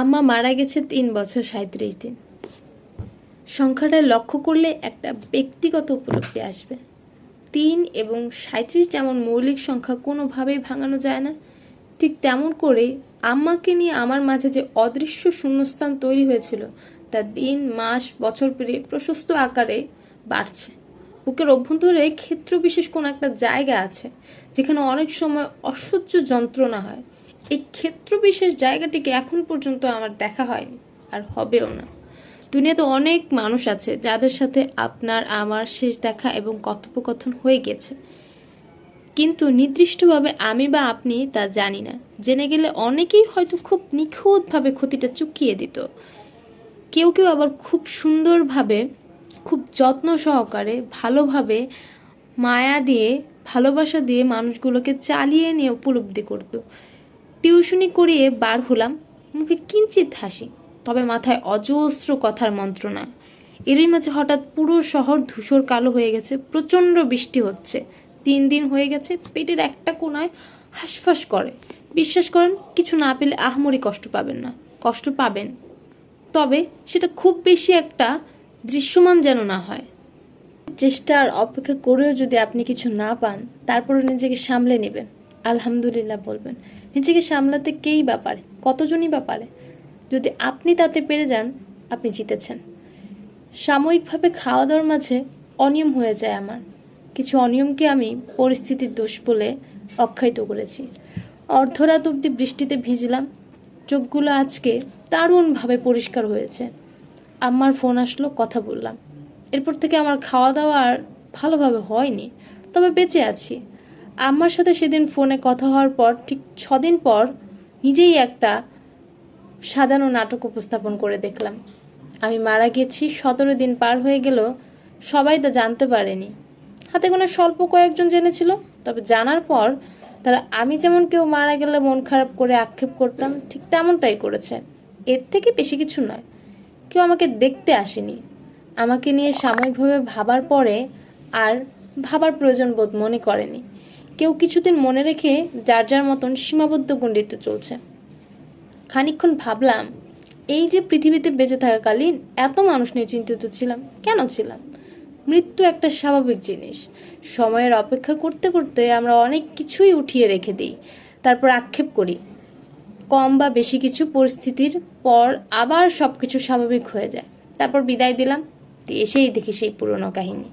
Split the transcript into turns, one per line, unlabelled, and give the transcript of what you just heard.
আম্মা মারা গেছে তিন বছর সাঁত্রিশ দিন। সংখ্যাটা লক্ষ্য করলে একটা ব্যক্তিগত উপলব্ধি আসবে। তিন এবং সাঁত্রিশ যেমন মৌলিক সংখ্যা কোনোভাবেই ভাঙানো যায় না, ঠিক তেমন করে আম্মাকে নিয়ে আমার মাঝে যে অদৃশ্য শূন্যস্থান তৈরি হয়েছিল, তা দিন, মাস, বছর পেরিয়ে প্রশস্ত আকারে বাড়ছে। বুকের অভ্যন্তরে ক্ষেত্র বিশেষ কোনো একটা জায়গা আছে, যেখানে অনেক সময় অসহ্য যন্ত্রণা হয়। এই ক্ষেত্র বিশেষ জায়গাটিকে এখন পর্যন্ত আমার দেখা হয়নি, আর হবেও না। দুনিয়াতে অনেক মানুষ আছে যাদের সাথে আপনার, আমার শেষ দেখা এবং কথোপকথন হয়ে গেছে। কিন্তু নির্দিষ্টভাবে আমি বা আপনি তা জানি না। জেনে গেলে অনেকেই হয়তো খুব নিখুঁতভাবে ক্ষতিটা চুকিয়ে দিত। কেউ কেউ আবার খুব সুন্দরভাবে, খুব যত্ন সহকারে, ভালোভাবে মায়া দিয়ে, ভালোবাসা দিয়ে মানুষগুলোকে চালিয়ে নিয়ে উপলব্ধি করতো। টিউশনি করিয়ে বার হলাম। মুখে কিঞ্চিত হাসি, তবে মাথায় অজস্র কথার মন্ত্রণা। এরই মাঝে হঠাৎ পুরো শহর ধূসর কালো হয়ে গেছে, প্রচণ্ড বৃষ্টি হচ্ছে। তিন দিন হয়ে গেছে, পেটের একটা কোনায় হাঁসফাঁস করে। বিশ্বাস করেন, কিছু না পেলে আহামরি কষ্ট পাবেন না, কষ্ট পাবেন। তবে সেটা খুব বেশি একটা দৃশ্যমান যেন না হয়। চেষ্টার অপেক্ষা করেও যদি আপনি কিছু না পান তারপরে নিজেকে সামলে নেবেন। আলহামদুলিল্লাহ বলবেন। নিজেকে সামলাতে কেই বা পারে? কতজনই বা পারে? যদি আপনি তাতে পেরে যান, আপনি জিতেছেন। সাময়িকভাবে খাওয়া দাওয়ার মাঝে অনিয়ম হয়ে যায় আমার। কিছু অনিয়মকে আমি পরিস্থিতির দোষ বলে অক্ষায়িত করেছি। অর্ধরাত অবধি বৃষ্টিতে ভিজলাম। চোখগুলো আজকে দারুণভাবে পরিষ্কার হয়েছে। আম্মার ফোন আসলো, কথা বললাম। এরপর থেকে আমার খাওয়া দাওয়া আর ভালোভাবে হয়নি। তবে বেঁচে আছি। আম্মার সাথে সেদিন ফোনে কথা হওয়ার পর, ঠিক ছদিন পর নিজেই একটা সাজানো নাটক উপস্থাপন করে দেখলাম। আমি মারা গেছি, সতেরো দিন পার হয়ে গেল, সবাই তা জানতে পারেনি। হাতে কোনো স্বল্প কয়েকজন জেনেছিল, তবে জানার পর তারা আমি যেমন কেউ মারা গেলে মন খারাপ করে আক্ষেপ করতাম, ঠিক তেমনটাই করেছে। এর থেকে বেশি কিছু নয়। কেউ আমাকে দেখতে আসেনি। আমাকে নিয়ে সাময়িকভাবে ভাবার পরে আর ভাবার প্রয়োজন বোধ মনে করেনি। কেউ কিছুদিন মনে রেখে যার যার মতন সীমাবদ্ধ গণ্ডিত চলছে। খানিকক্ষণ ভাবলাম, এই যে পৃথিবীতে বেঁচে থাকাকালীন এত মানুষ নিয়ে চিন্তিত ছিলাম, কেন ছিলাম? মৃত্যু একটা স্বাভাবিক জিনিস। সময়ের অপেক্ষা করতে করতে আমরা অনেক কিছুই উঠিয়ে রেখে দিই, তারপর আক্ষেপ করি। কম বা বেশি কিছু পরিস্থিতির পর আবার সব কিছু স্বাভাবিক হয়ে যায়। তারপর বিদায় দিলাম এসেই দেখি সেই পুরনো কাহিনী।